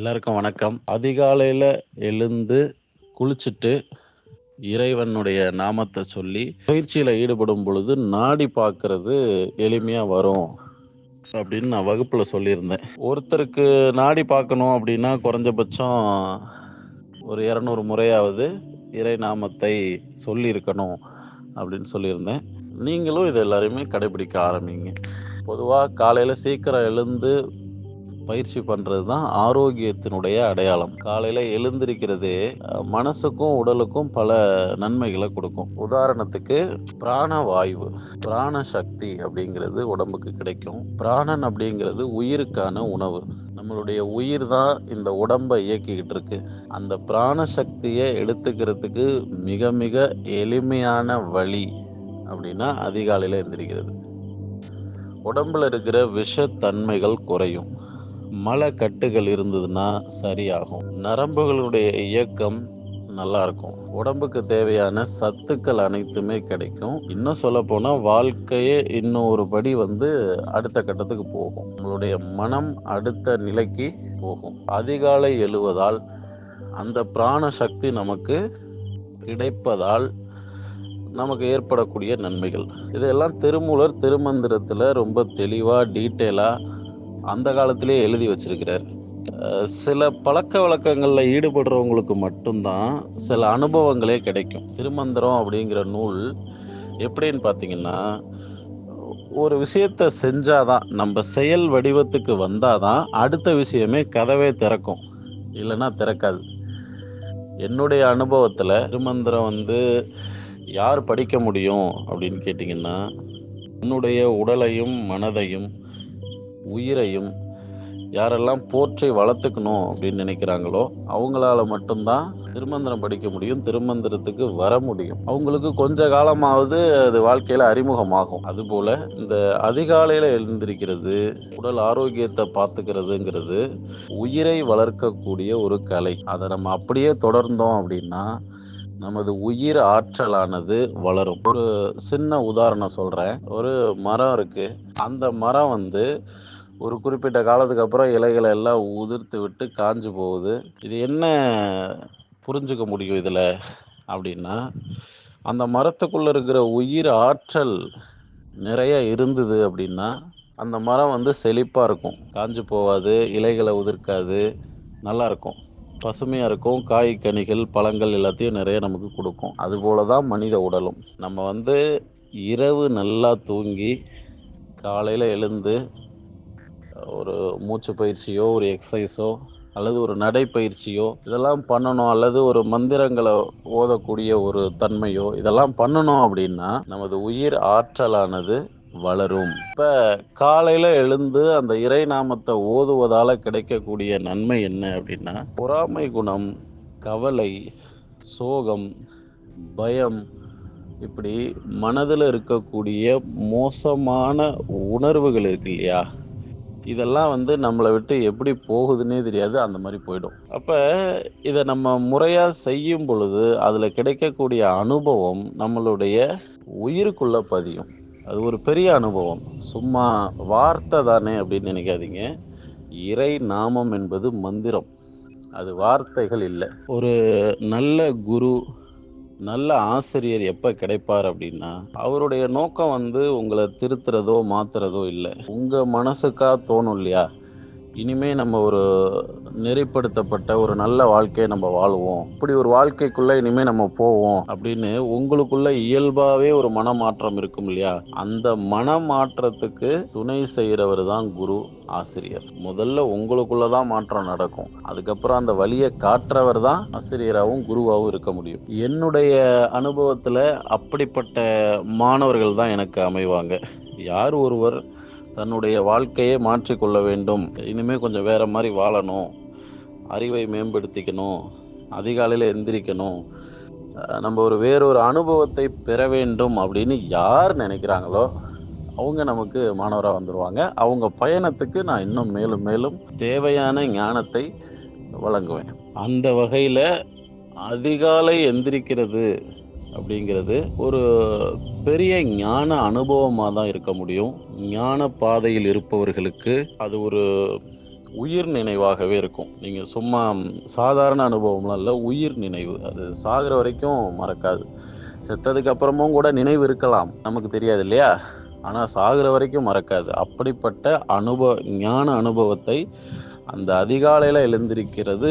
எல்லாருக்கும் வணக்கம். அதிகாலையில் எழுந்து குளிச்சுட்டு இறைவனுடைய நாமத்தை சொல்லி பயிற்சியில் ஈடுபடும் பொழுது நாடி பார்க்கறது எளிமையாக வரும் அப்படின்னு நான் வகுப்பில் சொல்லியிருந்தேன். ஒருத்தருக்கு நாடி பார்க்கணும் அப்படின்னா குறைஞ்சபட்சம் ஒரு இரநூறு முறையாவது இறை நாமத்தை சொல்லியிருக்கணும் அப்படின்னு சொல்லியிருந்தேன். நீங்களும் இது எல்லாரையுமே கடைபிடிக்க ஆரம்பிங்க. பொதுவாக காலையில் சீக்கிரம் எழுந்து பயிற்சி பண்ணுறது தான் ஆரோக்கியத்தினுடைய அடையாளம். காலையில் எழுந்திருக்கிறதே மனசுக்கும் உடலுக்கும் பல நன்மைகளை கொடுக்கும். உதாரணத்துக்கு பிராணவாயு பிராண சக்தி அப்படிங்கிறது உடம்புக்கு கிடைக்கும். பிராணன் அப்படிங்கிறது உயிருக்கான உணவு. நம்மளுடைய உயிர் தான் இந்த உடம்பை இயக்கிக்கிட்டு இருக்கு. அந்த பிராண சக்தியை எடுத்துக்கிறதுக்கு மிக மிக எளிமையான வழி அப்படின்னா அதிகாலையில் எந்திரிக்கிறது உடம்புல இருக்கிற விஷத்தன்மைகள் குறையும். மலக்கட்டுகள் இருந்ததுன்னா சரியாகும். நரம்புகளுடைய இயக்கம் நல்லா இருக்கும் உடம்புக்கு தேவையான சத்துக்கள் அனைத்துமே கிடைக்கும். இன்னும் சொல்ல போனா வாழ்க்கையே இன்னும் ஒரு படி வந்து அடுத்த கட்டத்துக்கு போகும். நம்மளுடைய மனம் அடுத்த நிலைக்கு போகும். அதிகாலை எழுவதால் அந்த பிராண சக்தி நமக்கு கிடைப்பதால் நமக்கு ஏற்படக்கூடிய நன்மைகள். இதெல்லாம் திருமூலர் திருமந்திரத்தில் ரொம்ப தெளிவாக டீட்டெயிலாக அந்த காலத்திலே எழுதி வச்சிருக்கிறார். சில பழக்க வழக்கங்களில் ஈடுபடுறவங்களுக்கு மட்டும்தான் சில அனுபவங்களே கிடைக்கும். திருமந்திரம் அப்படிங்கிற நூல் எப்படின்னு பார்த்தீங்கன்னா ஒரு விஷயத்தை செஞ்சாதான் நம்ம செயல் வடிவத்துக்கு வந்தாதான் அடுத்த விஷயமே கதவே திறக்கும். இல்லைன்னா திறக்காது. என்னுடைய அனுபவத்தில் திருமந்திரம் வந்து யார் படிக்க முடியும் அப்படின்னு கேட்டிங்கன்னா என்னுடைய உடலையும் மனதையும் உயிரையும் யாரெல்லாம் போற்றி வளர்த்துக்கணும் அப்படின்னு நினைக்கிறாங்களோ அவங்களால மட்டும்தான் திருமந்திரம் படிக்க முடியும் திருமந்திரத்துக்கு வர முடியும். அவங்களுக்கு கொஞ்ச காலமாவது அது வாழ்க்கையில அறிமுகமாகும். அதுபோல இந்த அதிகாலையில எழுந்திருக்கிறது உடல் ஆரோக்கியத்தை பார்த்துக்கிறதுங்கிறது உயிரை வளர்க்கக்கூடிய ஒரு கலை. அதை நம்ம அப்படியே தொடர்ந்தோம் அப்படின்னா நமது உயிர் ஆற்றலானது வளரும். ஒரு சின்ன உதாரணம் சொல்றேன். ஒரு மரம் இருக்கு. அந்த மரம் வந்து ஒரு குறிப்பிட்ட காலத்துக்கு அப்புறம் இலைகளை எல்லாம் உதிர்த்து விட்டு காஞ்சு போகுது. இது என்ன புரிஞ்சுக்க முடியும் இதில்? அப்படின்னா அந்த மரத்துக்குள்ளே இருக்கிற உயிர் ஆற்றல் நிறைய இருந்தது அப்படின்னா அந்த மரம் வந்து செழிப்பாக இருக்கும். காஞ்சு போகாது இலைகளை உதிர்க்காது நல்லாயிருக்கும் பசுமையாக இருக்கும் காய் கனிகள் பழங்கள் எல்லாத்தையும் நிறைய நமக்கு கொடுக்கும். அதுபோல தான் மனித உடலும். நம்ம வந்து இரவு நல்லா தூங்கி காலையில் எழுந்து ஒரு மூச்சு பயிற்சியோ ஒரு எக்ஸசைஸோ அல்லது ஒரு நடைப்பயிற்சியோ இதெல்லாம் பண்ணணும் அல்லது ஒரு மந்திரங்களை ஓதக்கூடிய ஒரு தன்மையோ இதெல்லாம் பண்ணணும் அப்படின்னா நமது உயிர் ஆற்றலானது வளரும். இப்போ காலையில் எழுந்து அந்த இறை நாமத்தை ஓதுவதால் கிடைக்கக்கூடிய நன்மை என்ன அப்படின்னா பொறாமை குணம் கவலை சோகம் பயம் இப்படி மனதில் இருக்கக்கூடிய மோசமான உணர்வுகள் இருக்கு இல்லையா? இதெல்லாம் வந்து நம்மளை விட்டு எப்படி போகுதுன்னே தெரியாது. அந்த மாதிரி போயிடும். அப்போ இதை நம்ம முறையாக செய்யும் பொழுது அதில் கிடைக்கக்கூடிய அனுபவம் நம்மளுடைய உயிருக்குள்ளே பதியும். அது ஒரு பெரிய அனுபவம். சும்மா வார்த்தை தானே அப்படின்னு நினைக்காதீங்க. இறை நாமம் என்பது மந்திரம். அது வார்த்தைகள் இல்லை. ஒரு நல்ல குரு நல்ல ஆசிரியர் எப்போ கிடைப்பார் அப்படின்னா அவருடைய நோக்கம் வந்து உங்களை திருத்துறதோ மாத்துறதோ இல்லை. உங்கள் மனசுக்கா தோணும் இல்லையா? இனிமே நம்ம ஒரு நெறிப்படுத்தப்பட்ட ஒரு நல்ல வாழ்க்கையை நம்ம வாழ்வோம். இப்படி ஒரு வாழ்க்கைக்குள்ள இனிமே நம்ம போவோம் அப்படின்னு உங்களுக்குள்ள இயல்பாவே ஒரு மனமாற்றம் இருக்கும் இல்லையா? அந்த மனமாற்றத்துக்கு துணை செய்கிறவர் தான் குரு ஆசிரியர். முதல்ல உங்களுக்குள்ள தான் மாற்றம் நடக்கும். அதுக்கப்புறம் அந்த வழியை காட்டுறவர் தான் ஆசிரியராகவும் குருவாகவும் இருக்க முடியும். என்னுடைய அனுபவத்தில் அப்படிப்பட்ட மாணவர்கள் தான் எனக்கு அமைவாங்க. யார் ஒருவர் தன்னுடைய வாழ்க்கையை மாற்றிக்கொள்ள வேண்டும். இனிமேல் கொஞ்சம் வேறு மாதிரி வாழணும். அறிவை மேம்படுத்திக்கணும். அதிகாலையில் எந்திரிக்கணும். நம்ம ஒரு வேறொரு அனுபவத்தை பெற வேண்டும் அப்படின்னு யார் நினைக்கிறாங்களோ அவங்க நமக்கு மாணவராக வந்துடுவாங்க அவங்க பயணத்துக்கு நான் இன்னும் மேலும் மேலும் தேவையான ஞானத்தை வழங்குவேன். அந்த வகையில் அதிகாலை எந்திரிக்கிறது அப்படிங்கிறது ஒரு பெரிய ஞான அனுபவமாக தான் இருக்க முடியும். ஞான பாதையில் இருப்பவர்களுக்கு அது ஒரு உயிர் நினைவாகவே இருக்கும். நீங்கள் சும்மா சாதாரண அனுபவம்லாம் இல்லை உயிர் நினைவு. அது சாகிற வரைக்கும் மறக்காது. செத்ததுக்கு அப்புறமும் கூட நினைவு இருக்கலாம். நமக்கு தெரியாது இல்லையா? ஆனால் சாகிற வரைக்கும் மறக்காது. அப்படிப்பட்ட அனுபவ ஞான அனுபவத்தை அந்த அதிகாலையில் எழுந்திருக்கிறது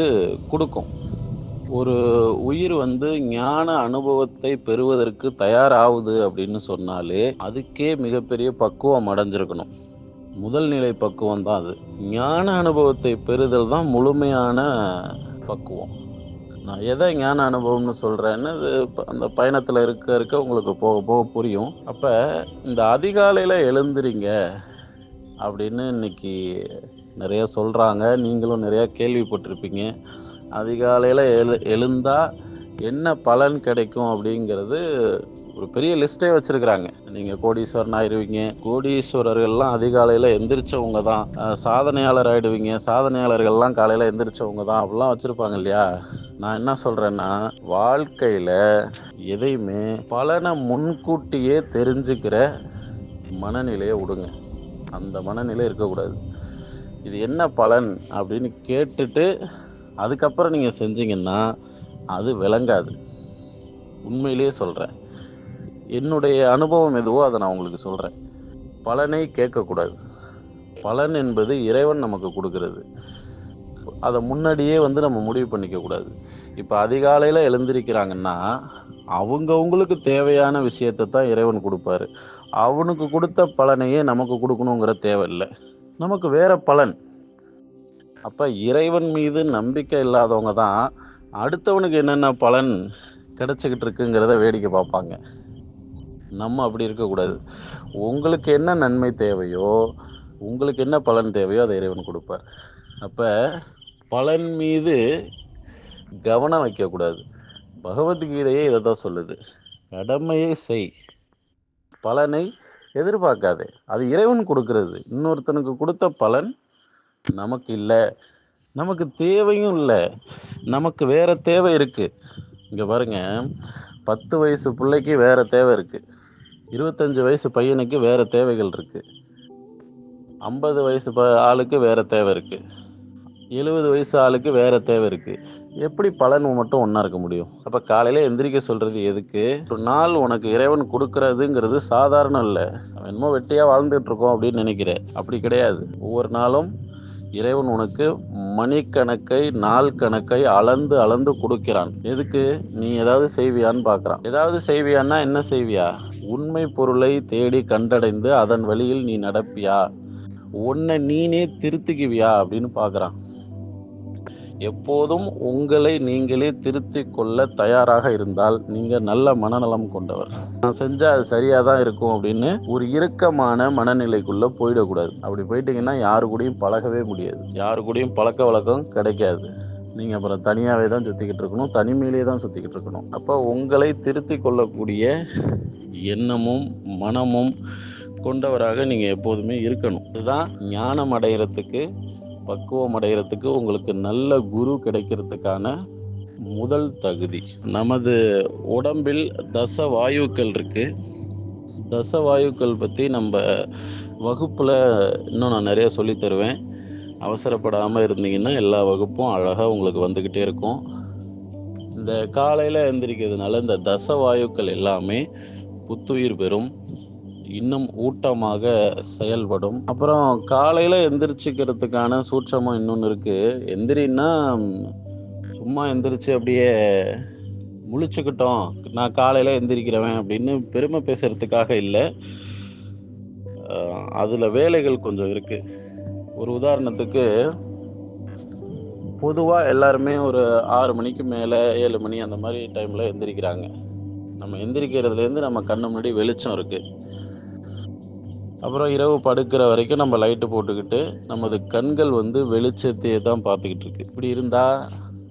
கொடுக்கும். ஒரு உயிர் வந்து ஞான அனுபவத்தை பெறுவதற்கு தயாராகுது அப்படின்னு சொன்னாலே அதுக்கே மிகப்பெரிய பக்குவம் அடைஞ்சிருக்கணும். முதல் நிலை பக்குவம் தான் அது. ஞான அனுபவத்தை பெறுதல் தான் முழுமையான பக்குவம். நான் எதை ஞான அனுபவம்னு சொல்கிறேன்னு அது ப- அந்த பயணத்தில் இருக்க இருக்க உங்களுக்கு போக போக புரியும். அப்போ இந்த அதிகாலையில் எழுந்துறீங்க அப்படின்னு இன்னைக்கு நிறைய சொல்கிறாங்க நீங்களும் நிறையா கேள்விப்பட்டிருப்பீங்க. அதிகாலையில் எழு எழுந்தால் என்ன பலன் கிடைக்கும் அப்படிங்கிறது ஒரு பெரிய லிஸ்ட்டே வச்சுருக்குறாங்க. நீங்கள் கோடீஸ்வரன் ஆயிடுவீங்க கோடீஸ்வரர்கள்லாம் அதிகாலையில் எந்திரிச்சவங்க தான். சாதனையாளர் ஆயிடுவீங்க. சாதனையாளர்கள்லாம் காலையில் எந்திரிச்சவங்க தான். அப்படிலாம் வச்சுருப்பாங்க இல்லையா? நான் என்ன சொல்கிறேன்னா வாழ்க்கையில் எதையுமே பலனை முன்கூட்டியே தெரிஞ்சுக்கிற மனநிலையை விடுங்க. அந்த மனநிலை இருக்கக்கூடாது. இது என்ன பலன் அப்படின்னு கேட்டுட்டு அதுக்கப்புறம் நீங்கள் செஞ்சீங்கன்னா அது விளங்காது. உண்மையிலேயே சொல்கிறேன் என்னுடைய அனுபவம் எதுவோ அதை நான் உங்களுக்கு சொல்கிறேன் பலனை கேட்கக்கூடாது. பலன் என்பது இறைவன் நமக்கு கொடுக்கறது. அதை முன்னாடியே வந்து நம்ம முடிவு பண்ணிக்கக்கூடாது. இப்போ அதிகாலையில் எழுந்திருக்கிறாங்கன்னா அவங்கவுங்களுக்கு தேவையான விஷயத்தை தான் இறைவன் கொடுப்பாரு. அவனுக்கு கொடுத்த பலனையே நமக்கு கொடுக்கணுங்கிற தேவையில்லை. நமக்கு வேறு பலன். அப்போ இறைவன் மீது நம்பிக்கை இல்லாதவங்க தான் அடுத்தவனுக்கு என்னென்ன பலன் கிடைச்சிக்கிட்டு இருக்குங்கிறத வேடிக்கை பார்ப்பாங்க. நம்ம அப்படி இருக்கக்கூடாது உங்களுக்கு என்ன நன்மை தேவையோ உங்களுக்கு என்ன பலன் தேவையோ அதை இறைவன் கொடுப்பார். அப்போ பலன் மீது கவனம் வைக்கக்கூடாது பகவத்கீதையே இதை தான் சொல்லுது. கடமையை செய். பலனை எதிர்பார்க்காதே. அது இறைவன் கொடுக்கறது. இன்னொருத்தனுக்கு கொடுத்த பலன் நமக்கு இல்லை. நமக்கு தேவையும் இல்லை. நமக்கு வேற தேவை இருக்கு. இங்கே பாருங்க. பத்து வயசு பிள்ளைக்கு வேற தேவை இருக்கு. இருபத்தஞ்சு வயசு பையனுக்கு வேற தேவைகள் இருக்கு. ஐம்பது வயசு ப ஆளுக்கு வேற தேவை இருக்கு. எழுபது வயசு ஆளுக்கு வேற தேவை இருக்கு. எப்படி பலன் மட்டும் ஒன்றா இருக்க முடியும்? அப்போ காலையில் எந்திரிக்க சொல்கிறது எதுக்கு? ஒரு நாள் உனக்கு இறைவன் கொடுக்கறதுங்கிறது சாதாரணம் இல்லை. அவன் என்னமோ வெட்டியாக வாழ்ந்துட்டு இருக்கோம் அப்படின்னு நினைக்கிறேன். அப்படி கிடையாது. ஒவ்வொரு நாளும் இறைவன் உனக்கு மணிக்கணக்கை நாள் கணக்கை அளந்து அளந்து கொடுக்கிறான். எதுக்கு? நீ ஏதாவது செய்வியான்னு பார்க்குறான். ஏதாவது செய்வியான்னா என்ன செய்வியா? உண்மை பொருளை தேடி கண்டடைந்து அதன் வழியில் நீ நடப்பியா? உன்னை நீனே திருத்திக்குவியா அப்படின்னு பார்க்குறான். எப்போதும் உங்களை நீங்களே திருத்திக் கொள்ள தயாராக இருந்தால் நீங்க நல்ல மனநலம் கொண்டவர். நான் செஞ்சா அது சரியா தான் இருக்கும் அப்படின்னு ஒரு இறுக்கமான மனநிலைக்குள்ள போயிடக்கூடாது. அப்படி போயிட்டீங்கன்னா யாரு கூடயும் பழகவே முடியாது. யாரு கூடயும் பழக்க வழக்கம் கிடைக்காது. நீங்க அப்புறம் தனியாவே தான் சுத்திக்கிட்டு இருக்கணும். தனிமையிலே தான் சுத்திக்கிட்டு இருக்கணும். அப்போ உங்களை திருத்தி கொள்ளக்கூடிய எண்ணமும் மனமும் கொண்டவராக நீங்க எப்போதுமே இருக்கணும். இதுதான் ஞானம் அடைகிறதுக்கு பக்குவம் அடைகிறதுக்கு உங்களுக்கு நல்ல குரு கிடைக்கிறதுக்கான முதல் தகுதி. நமது உடம்பில் தச வாயுக்கள் இருக்கு. தச வாயுக்கள் பற்றி நம்ம வகுப்பில் இன்னும் நான் நிறைய சொல்லித் தருவேன். அவசரப்படாமல் இருந்தீங்கன்னா எல்லா வகுப்பும் அழகாக உங்களுக்கு வந்துக்கிட்டே இருக்கும். இந்த காலையில் எந்திரிக்கிறதுனால இந்த தச வாயுக்கள் எல்லாமே புத்துயிர் பெறும். இன்னும் ஊட்டமாக செயல்படும். அப்புறம் காலையில் எந்திரிச்சிக்கிறதுக்கான சூட்சமாக இன்னொன்று இருக்குது எந்திரின்னா சும்மா எந்திரிச்சு அப்படியே முழிச்சுக்கிட்டோம். நான் காலையில் எந்திரிக்கிறவன் அப்படின்னு பெருமை பேசுறதுக்காக இல்லை. அதில் வேலைகள் கொஞ்சம் இருக்குது ஒரு உதாரணத்துக்கு பொதுவாக எல்லாருமே ஒரு ஆறு மணிக்கு மேலே ஏழு மணி அந்த மாதிரி டைமில் எந்திரிக்கிறாங்க. நம்ம எந்திரிக்கிறதுலேருந்து நம்ம கண்ணு முன்னாடி வெளிச்சம் இருக்குது அப்புறம் இரவு படுக்கிற வரைக்கும் நம்ம லைட்டு போட்டுக்கிட்டு நமது கண்கள் வந்து வெளிச்சத்தையே தான் பார்த்துக்கிட்டு இருக்கு. இப்படி இருந்தால்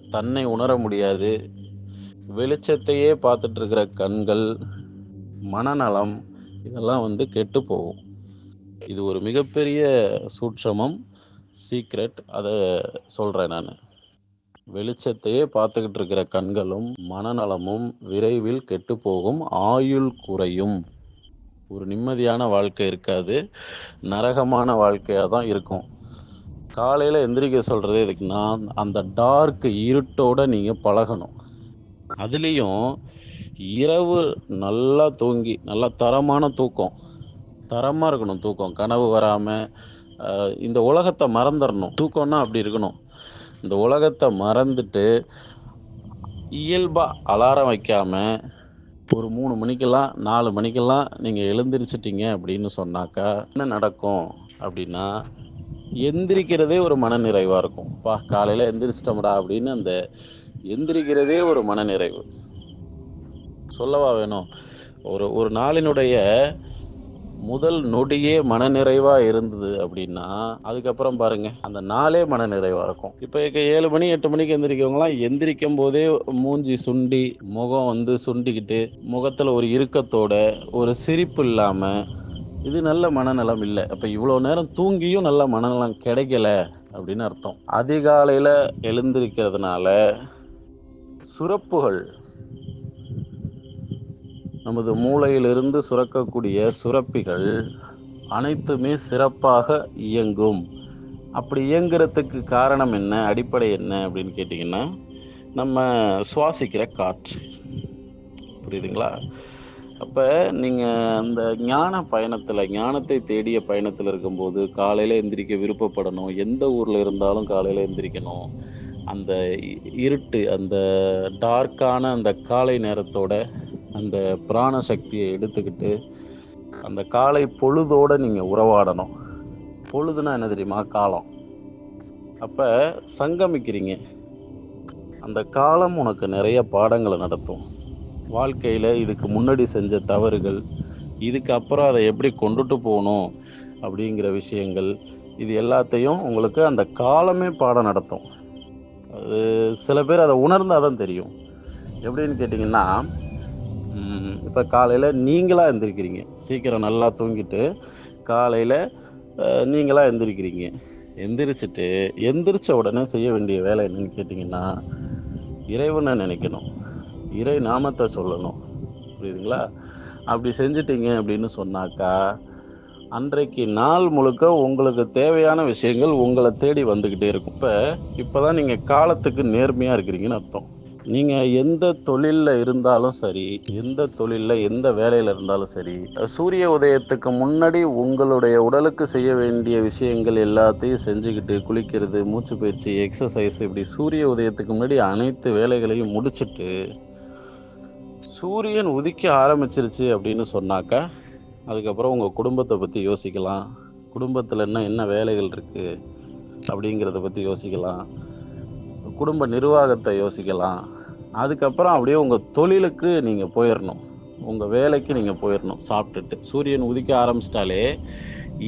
தன்னை உணர முடியாது. வெளிச்சத்தையே பார்த்துட்டு இருக்கிற கண்கள் மனநலம் இதெல்லாம் வந்து கெட்டு போகும். இது ஒரு மிகப்பெரிய சூட்சமம் சீக்ரெட் அதை சொல்கிறேன் நான். வெளிச்சத்தையே பார்த்துக்கிட்டு இருக்கிற கண்களும் மனநலமும் விரைவில் கெட்டு போகும் ஆயுள் குறையும். ஒரு நிம்மதியான வாழ்க்கை இருக்காது. நரகமான வாழ்க்கையாக தான் இருக்கும். காலையில் எந்திரிக்க சொல்கிறது எதுக்குன்னா அந்த டார்க் இருட்டோட நீங்கள் பழகணும். அதுலேயும் இரவு நல்லா தூங்கி நல்லா தரமான தூக்கம். தரமாக இருக்கணும் தூக்கம். கனவு வராமல் இந்த உலகத்தை மறந்துடணும் தூக்கம்னா அப்படி இருக்கணும். இந்த உலகத்தை மறந்துட்டு இயல்பாக அலாரம் வைக்காமல் ஒரு மூணு மணிக்கெல்லாம் நாலு மணிக்கெல்லாம் நீங்கள் எழுந்திரிச்சிட்டிங்க அப்படின்னு சொன்னாக்கா என்ன நடக்கும் அப்படின்னா எந்திரிக்கிறதே ஒரு மனநிறைவாக இருக்கும். பா காலையில் எந்திரிச்சிட்டோம்டா அப்படின்னு அந்த எந்திரிக்கிறதே ஒரு மனநிறைவு. சொல்லவா வேணும்? ஒரு ஒரு நாளினுடைய முதல் நொடியே மனநிறைவாக இருந்தது அப்படின்னா அதுக்கப்புறம் பாருங்க அந்த நாளே மனநிறைவாக இருக்கும். இப்போ ஏழு மணி எட்டு மணிக்கு எந்திரிக்கவங்களாம் எந்திரிக்கும் போதே மூஞ்சி சுண்டி முகம் வந்து சுண்டிக்கிட்டு முகத்தில் ஒரு இறுக்கத்தோட ஒரு சிரிப்பு இல்லாமல் இது நல்ல மனநலம் இல்லை. அப்போ இவ்வளோ நேரம் தூங்கியும் நல்ல மனநலம் கிடைக்கல அப்படின்னு அர்த்தம். அதிகாலையில் எழுந்திருக்கிறதுனால சுரப்புகள் நமது மூளையிலிருந்து சுரக்கக்கூடிய சுரப்பிகள் அனைத்துமே சிறப்பாக இயங்கும். அப்படி இயங்குறதுக்கு காரணம் என்ன? அடிப்படை என்ன அப்படின்னு கேட்டிங்கன்னா நம்ம சுவாசிக்கிற காற்று. புரியுதுங்களா? அப்போ நீங்கள் அந்த ஞான பயணத்தில் ஞானத்தை தேடிய பயணத்தில் இருக்கும்போது காலையில் எந்திரிக்க விருப்பப்படணும். எந்த ஊரில் இருந்தாலும் காலையில் எந்திரிக்கணும். அந்த இருட்டு அந்த டார்க்கான அந்த காலை நேரத்தோட அந்த பிராண சக்தியை எடுத்துக்கிட்டு அந்த காலை பொழுதோடு நீங்கள் உறவாடணும். பொழுதுனா என்ன தெரியுமா? காலம். அப்போ சங்கமிக்கிறீங்க. அந்த காலம் உனக்கு நிறைய பாடங்களை நடத்தும். வாழ்க்கையில் இதுக்கு முன்னாடி செஞ்ச தவறுகள் இதுக்கு அப்புறம் அதை எப்படி கொண்டுட்டு போகணும் அப்படிங்கிற விஷயங்கள் இது எல்லாத்தையும் உங்களுக்கு அந்த காலமே பாடம் நடத்தும். அது சில பேர் அதை உணர்ந்தால் தான் தெரியும். எப்படின்னு கேட்டிங்கன்னா இப்போ காலையில் நீங்களாக எந்திரிக்கிறீங்க. சீக்கிரம் நல்லா தூங்கிட்டு காலையில் நீங்களாக எந்திரிக்கிறீங்க. எந்திரிச்சிட்டு எந்திரிச்ச உடனே செய்ய வேண்டிய வேலை என்னன்னு கேட்டிங்கன்னா இறைவனை நினைக்கணும். இறை நாமத்தை சொல்லணும். புரியுதுங்களா? அப்படி செஞ்சிட்டிங்க அப்படின்னு சொன்னாக்கா அன்றைக்கு நாள் முழுக்க உங்களுக்கு தேவையான விஷயங்கள் உங்களை தேடி வந்துக்கிட்டே இருக்கும். இப்போ இப்போ தான் நீங்கள் காலத்துக்கு நேர்மையாக இருக்கிறீங்கன்னு அர்த்தம். நீங்கள் எந்த தொழிலில் இருந்தாலும் சரி எந்த தொழிலில் எந்த வேலையில் இருந்தாலும் சரி சூரிய உதயத்துக்கு முன்னாடி உங்களுடைய உடலுக்கு செய்ய வேண்டிய விஷயங்கள் எல்லாத்தையும் செஞ்சுக்கிட்டு குளிக்கிறது மூச்சு பயிற்சி எக்ஸசைஸ் இப்படி சூரிய உதயத்துக்கு முன்னாடி அனைத்து வேலைகளையும் முடிச்சுட்டு சூரியன் உதிக்க ஆரம்பிச்சிருச்சு அப்படின்னு சொன்னாக்கா அதுக்கப்புறம் உங்கள் குடும்பத்தை பற்றி யோசிக்கலாம். குடும்பத்தில் என்ன என்ன வேலைகள் இருக்குது அப்படிங்கிறத பற்றி யோசிக்கலாம். குடும்ப நிர்வாகத்தை யோசிக்கலாம். அதுக்கப்புறம் அப்படியே உங்கள் தொழிலுக்கு நீங்கள் போயிடணும் உங்கள் வேலைக்கு நீங்கள் போயிடணும் சாப்பிட்டுட்டு. சூரியன் உதிக்க ஆரம்பிச்சிட்டாலே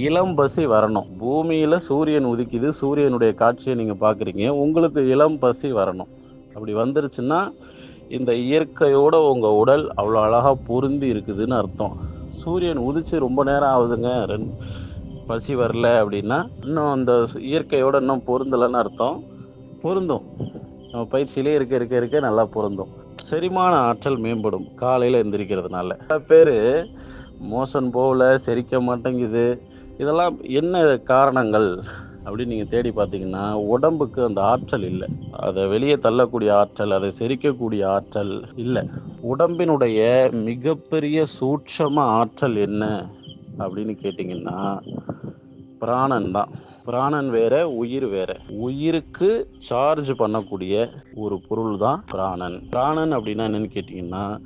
இளம் பசி வரணும். பூமியில் சூரியன் உதிக்குது சூரியனுடைய காட்சியை நீங்கள் பார்க்குறீங்க உங்களுக்கு இளம் பசி வரணும். அப்படி வந்துருச்சுன்னா இந்த இயற்கையோட உங்கள் உடல் அவ்வளோ அழகாக பொருந்தி இருக்குதுன்னு அர்த்தம். சூரியன் உதிச்சு ரொம்ப நேரம் ஆகுதுங்க ரெண்டு பசி வரல அப்படின்னா இன்னும் அந்த இயற்கையோட இன்னும் பொருந்தலைன்னு அர்த்தம். பொருந்தும். நம்ம பயிற்சியிலே இருக்க இருக்க இருக்க நல்லா பொருந்தும். செரிமான ஆற்றல் மேம்படும். காலையில் எந்திரிக்கிறதுனால. சில பேர் மோசன் போகல செரிக்க மாட்டேங்குது. இதெல்லாம் என்ன காரணங்கள் அப்படின்னு நீங்கள் தேடி பார்த்தீங்கன்னா உடம்புக்கு அந்த ஆற்றல் இல்லை. அதை வெளியே தள்ளக்கூடிய ஆற்றல் அதை செரிக்கக்கூடிய ஆற்றல் இல்லை. உடம்பினுடைய மிகப்பெரிய சூட்சம ஆற்றல் என்ன அப்படின்னு கேட்டிங்கன்னா பிராணன் தான். பிராணன் வேற உயிர் வேற. உயிருக்கு சார்ஜ் பண்ணக்கூடிய ஒரு பொருள் தான் பிராணன். பிராணன் அப்படின்னா என்னன்னு கேட்டிங்கன்னா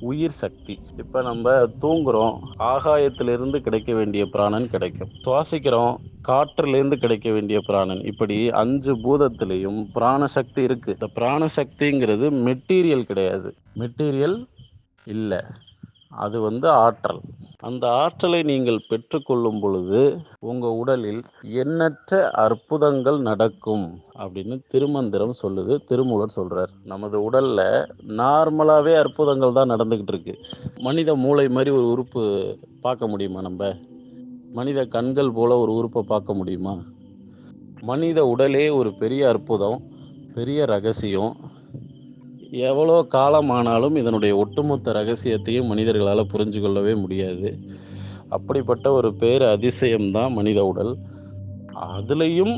உயிர் சக்தி. இப்போ நம்ம தூங்குறோம் ஆகாயத்திலிருந்து கிடைக்க வேண்டிய பிராணன் கிடைக்கும். சுவாசிக்கிறோம் காற்றுலேருந்து கிடைக்க வேண்டிய பிராணன். இப்படி அஞ்சு பூதத்திலையும் பிராணசக்தி இருக்கு. இந்த பிராணசக்திங்கிறது மெட்டீரியல் கிடையாது. மெட்டீரியல் இல்லை. அது வந்து ஆற்றல். அந்த ஆற்றலை நீங்கள் பெற்றுக்கொள்ளும் பொழுது உங்கள் உடலில் எண்ணற்ற அற்புதங்கள் நடக்கும் அப்படின்னு திருமந்திரம் சொல்லுது திருமூலர் சொல்கிறார் நமது உடலில் நார்மலாகவே அற்புதங்கள் தான் நடந்துக்கிட்டு இருக்கு. மனித மூளை மாதிரி ஒரு உறுப்பு பார்க்க முடியுமா நம்ம? மனித கண்கள் போல ஒரு உறுப்பை பார்க்க முடியுமா? மனித உடலே ஒரு பெரிய அற்புதம் பெரிய ரகசியம். எவ்வளோ காலமானாலும் இதனுடைய ஒட்டுமொத்த ரகசியத்தையும் மனிதர்களால் புரிஞ்சு கொள்ளவே முடியாது. அப்படிப்பட்ட ஒரு பேர் அதிசயம்தான் மனித உடல். அதுலேயும்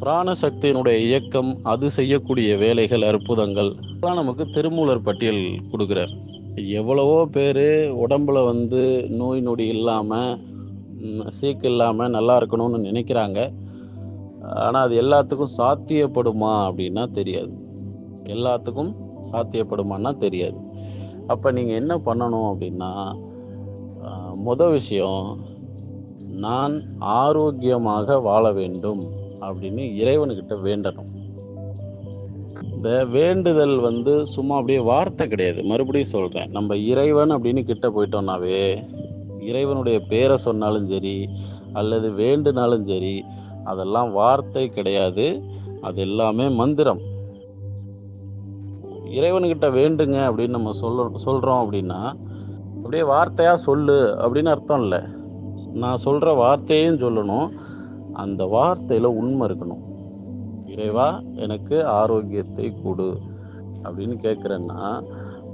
பிராணசக்தியினுடைய இயக்கம் அது செய்யக்கூடிய வேலைகள் அற்புதங்கள் அதெல்லாம் நமக்கு திருமூலர் பட்டியல் கொடுக்குறார். எவ்வளவோ பேர் உடம்புல வந்து நோய் நொடி இல்லாமல் சீக்கு இல்லாமல் நல்லா இருக்கணும்னு நினைக்கிறாங்க. ஆனால் அது எல்லாத்துக்கும் சாத்தியப்படுமா அப்படின்னா தெரியாது. எல்லாத்துக்கும் சாத்தியப்படுமான்னா தெரியாது. அப்போ நீங்கள் என்ன பண்ணணும் அப்படின்னா மொதல் முத விஷயம் நான் ஆரோக்கியமாக வாழ வேண்டும் அப்படின்னு இறைவனுக்கிட்ட வேண்டணும். இந்த வேண்டுதல் வந்து சும்மா அப்படியே வார்த்தை கிடையாது. மறுபடியும் சொல்கிறேன் நம்ம இறைவன் அப்படின்னு கிட்ட போயிட்டோம்னாவே இறைவனுடைய பேரை சொன்னாலும் சரி அல்லது வேண்டுனாலும் சரி அதெல்லாம் வார்த்தை கிடையாது. அது எல்லாமே மந்திரம். இறைவன்கிட்ட வேண்டுங்க அப்படின்னு நம்ம சொல்ல சொல்கிறோம் அப்படின்னா அப்படியே வார்த்தையாக சொல்லு அப்படின்னு அர்த்தம் இல்லை. நான் சொல்கிற வார்த்தையும் சொல்லணும். அந்த வார்த்தையில் உண்மை இருக்கணும். இறைவா எனக்கு ஆரோக்கியத்தை கொடு அப்படின்னு கேட்குறேன்னா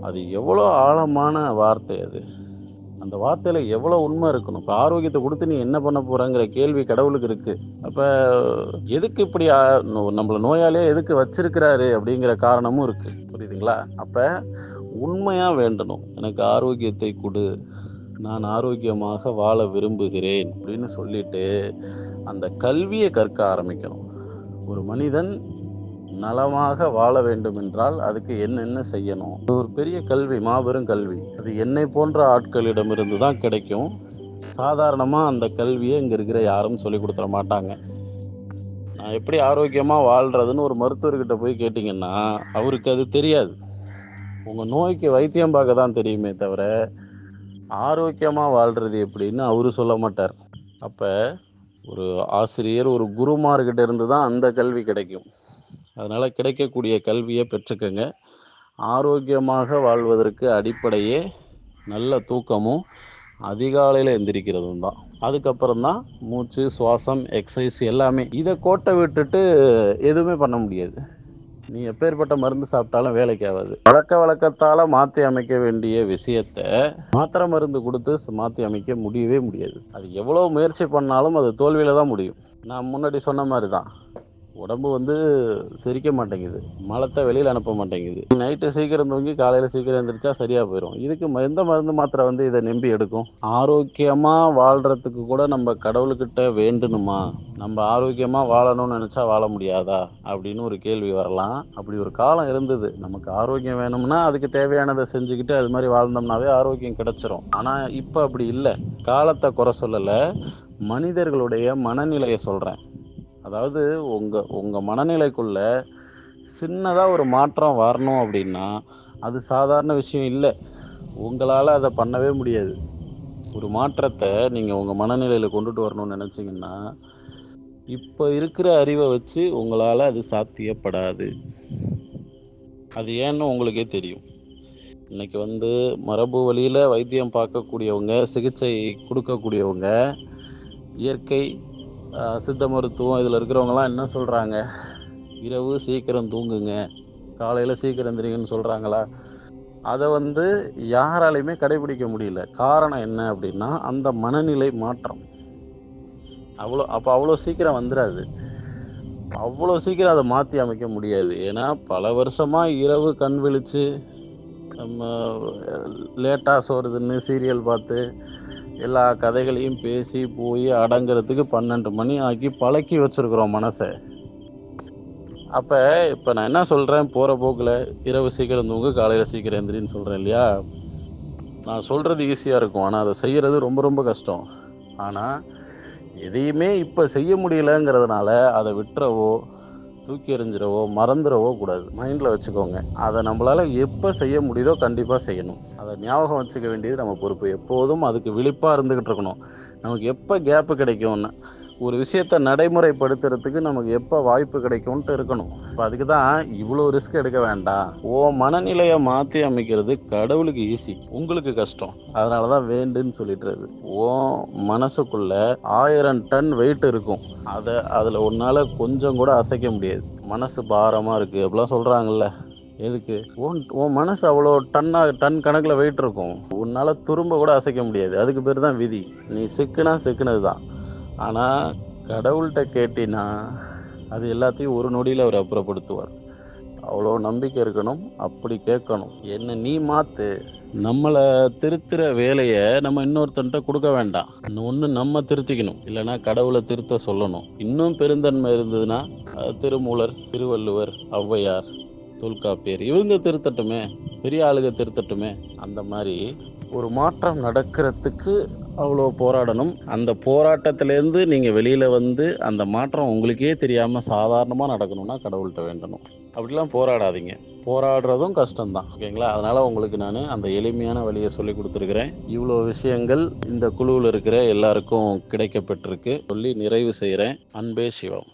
அது எவ்வளோ ஆழமான வார்த்தை அது. அந்த வார்த்தையில் எவ்வளோ உண்மை இருக்கணும். இப்போ ஆரோக்கியத்தை கொடுத்து நீ என்ன பண்ண போகிறங்கிற கேள்வி கடவுளுக்கு இருக்குது அப்போ எதுக்கு இப்படி நம்மளை நோ- நோயாளியே எதுக்கு வச்சிருக்கிறாரு அப்படிங்கிற காரணமும் இருக்குது சரிங்களா? அப்போ உண்மையாக வேண்டணும். எனக்கு ஆரோக்கியத்தை கொடு. நான் ஆரோக்கியமாக வாழ விரும்புகிறேன் அப்படின்னு சொல்லிட்டு அந்த கல்வியை கற்க ஆரம்பிக்கணும். ஒரு மனிதன் நலமாக வாழ வேண்டும் என்றால் அதுக்கு என்னென்ன செய்யணும்? ஒரு பெரிய கல்வி மாபெரும் கல்வி. அது என்னை போன்ற ஆட்களிடமிருந்து தான் கிடைக்கும். சாதாரணமாக அந்த கல்வியை இங்கே இருக்கிற யாரும் சொல்லி கொடுத்துட மாட்டாங்க. எப்படி ஆரோக்கியமாக வாழ்கிறதுன்னு ஒரு மருத்துவர்கிட்ட போய் கேட்டிங்கன்னா அவருக்கு அது தெரியாது. உங்கள் நோய்க்கு வைத்தியம் பார்க்க தான் தெரியுமே தவிர ஆரோக்கியமாக வாழ்கிறது எப்படின்னு அவரு சொல்ல மாட்டார். அப்போ ஒரு ஆசிரியர் ஒரு குருமார்கிட்ட இருந்து தான் அந்த கல்வி கிடைக்கும். அதனால் கிடைக்கக்கூடிய கல்வியை பெற்றுக்கங்க. ஆரோக்கியமாக வாழ்வதற்கு அடிப்படையே நல்ல தூக்கமும் அதிகாலையில் எந்திரிக்கிறதும் தான். அதுக்கப்புறம் தான் மூச்சு சுவாசம் எக்ஸசைஸ் எல்லாமே. இதை கோட்டை விட்டுட்டு எதுவுமே பண்ண முடியாது. நீ எப்பேற்பட்ட மருந்து சாப்பிட்டாலும் வேலைக்கு ஆகாது. வழக்க வழக்கத்தால் மாற்றி அமைக்க வேண்டிய விஷயத்த மாத்திரை மருந்து கொடுத்து மாற்றி அமைக்க முடியவே முடியாது. அது எவ்வளோ முயற்சி பண்ணாலும் அது தோல்வியில் தான் முடியும். நான் முன்னாடி சொன்ன மாதிரி தான் உடம்பு வந்து செரிக்க மாட்டேங்குது. மலத்தை வெளியில் அனுப்ப மாட்டேங்குது. நைட்டு சீக்கிரம் தூங்கி காலையில் சீக்கிரம் எழுந்திரிச்சா சரியாக போயிடும் இதுக்கு எந்த மருந்து மாத்திரை வந்து இதை நம்பி எடுக்கும்? ஆரோக்கியமாக வாழ்கிறதுக்கு கூட நம்ம கடவுள்கிட்ட வேண்டணுமா நம்ம ஆரோக்கியமாக வாழணும்னு நினச்சா வாழ முடியாதா? அப்படின்னு ஒரு கேள்வி வரலாம். அப்படி ஒரு காலம் இருந்தது. நமக்கு ஆரோக்கியம் வேணும்னா அதுக்கு தேவையானதை செஞ்சுக்கிட்டு அது மாதிரி வாழ்ந்தோம்னாவே ஆரோக்கியம் கிடைச்சிரும். ஆனால் இப்போ அப்படி இல்லை. காலத்தை குறை சொல்லலை. மனிதர்களுடைய மனநிலையை சொல்கிறேன் அதாவது உங்கள் உங்கள் மனநிலைக்குள்ள சின்னதாக ஒரு மாற்றம் வரணும் அப்படின்னா அது சாதாரண விஷயம் இல்லை. உங்களால் அதை பண்ணவே முடியாது. ஒரு மாற்றத்தை நீங்கள் உங்கள் மனநிலையில் கொண்டுட்டு வரணும்னு நினச்சிங்கன்னா இப்போ இருக்கிற அறிவை வச்சு உங்களால் அது சாத்தியப்படாது. அது ஏன்னு உங்களுக்கே தெரியும். இன்றைக்கி வந்து மரபு வழியில் வைத்தியம் பார்க்கக்கூடியவங்க சிகிச்சை கொடுக்கக்கூடியவங்க இயற்கை சித்த மருத்துவம் இதில் இருக்கிறவங்கலாம் என்ன சொல்கிறாங்க இரவு சீக்கிரம் தூங்குங்க. காலையில் சீக்கிரம் எந்திரிங்கன்னு சொல்கிறாங்களா அதை வந்து யாராலையுமே கடைபிடிக்க முடியல. காரணம் என்ன அப்படின்னா அந்த மனநிலை மாற்றம். அவ்வளோ அப்போ அவ்வளோ சீக்கிரம் வந்துடாது அவ்வளோ சீக்கிரம் அதை மாற்றி அமைக்க முடியாது. ஏன்னா பல வருஷமாக இரவு கண் விழித்து நம்ம லேட்டாக சோறுதுன்னு சீரியல் பார்த்து எல்லா கதைகளையும் பேசி போய் அடங்குறதுக்கு பன்னெண்டு மணி ஆக்கி பழக்கி வச்சுருக்குறோம் மனசை. அப்போ இப்போ நான் என்ன சொல்கிறேன் போகிற போக்கில் இரவு சீக்கிரம் தூங்கு காலையில் சீக்கிரம் எந்திரின்னு சொல்கிறேன் இல்லையா? நான் சொல்கிறது ஈஸியாக இருக்கும். ஆனால் அதை செய்கிறது ரொம்ப ரொம்ப கஷ்டம். ஆனால் எதையுமே இப்போ செய்ய முடியலங்கிறதுனால அதை விட்டுறவோ தூக்கி எறிஞ்சிடவோ மறந்துடவோ கூடாது. மைண்டில் வச்சுக்கோங்க. அதை நம்மளால் எப்போ செய்ய முடியுதோ கண்டிப்பாக செய்யணும். அதை ஞாபகம் வச்சுக்க வேண்டியது நம்ம பொறுப்பு. எப்போதும் அதுக்கு விழிப்பாக இருந்துக்கிட்டு இருக்கணும். நமக்கு எப்போ கேப்பு கிடைக்கும்னு ஒரு விஷயத்தை நடைமுறைப்படுத்துறதுக்கு நமக்கு எப்போ வாய்ப்பு கிடைக்கும்ன்ட்டு இருக்கணும். இப்போ அதுக்கு தான் இவ்வளோ ரிஸ்க் எடுக்க வேண்டாம். ஓ மனநிலையை மாற்றி அமைக்கிறது கடவுளுக்கு ஈஸி உங்களுக்கு கஷ்டம். அதனால தான் வேண்டுன்னு சொல்லிட்டுறது. ஓ மனசுக்குள்ள ஆயிரம் டன் வெயிட் இருக்கும். அதை அதில் உன்னால் கொஞ்சம் கூட அசைக்க முடியாது. மனசு பாரமாக இருக்குது அப்படிலாம் சொல்கிறாங்கல்ல எதுக்கு? உன் உன் மனசு அவ்வளோ டன்னாக டன் கணக்கில் வெயிட் இருக்கும். உன்னால் துரும்ப கூட அசைக்க முடியாது. அதுக்கு பேர் தான் விதி. நீ சிக்குனா சிக்குனது தான் ஆனால் கடவுள்கிட்ட கேட்டினா அது எல்லாத்தையும் ஒரு நொடியில் அவர் அப்புறப்படுத்துவார். அவ்வளோ நம்பிக்கை இருக்கணும் அப்படி கேட்கணும். என்ன நீ மாற்று நம்மளை திருத்துற வேலையை நம்ம இன்னொருத்தன்ட்ட கொடுக்க வேண்டாம். ஒன்று நம்ம திருத்திக்கணும். இல்லைன்னா கடவுளை திருத்த சொல்லணும். இன்னும் பெருந்தன்மை இருந்ததுன்னா திருமூலர் திருவள்ளுவர் ஔவையார் தொல்காப்பியர் இவங்க திருத்தட்டுமே பெரிய ஆளுக திருத்தட்டுமே அந்த மாதிரி ஒரு மாற்றம் நடக்கிறதுக்கு அவ்வளோ போராடணும். அந்த போராட்டத்திலேருந்து நீங்கள் வெளியில் வந்து அந்த மாற்றம் உங்களுக்கே தெரியாமல் சாதாரணமாக நடக்கணும்னா கடவுள்கிட்ட வேண்டணும். அப்படிலாம் போராடாதீங்க. போராடுறதும் கஷ்டம்தான். ஓகேங்களா? அதனால் உங்களுக்கு நான் அந்த எளிமையான வழியை சொல்லி கொடுத்துருக்குறேன். இவ்வளோ விஷயங்கள் இந்த குழுவில் இருக்கிற எல்லாருக்கும் கிடைக்கப்பட்டிருக்கு. சொல்லி நிறைவு செய்கிறேன். அன்பே சிவம்.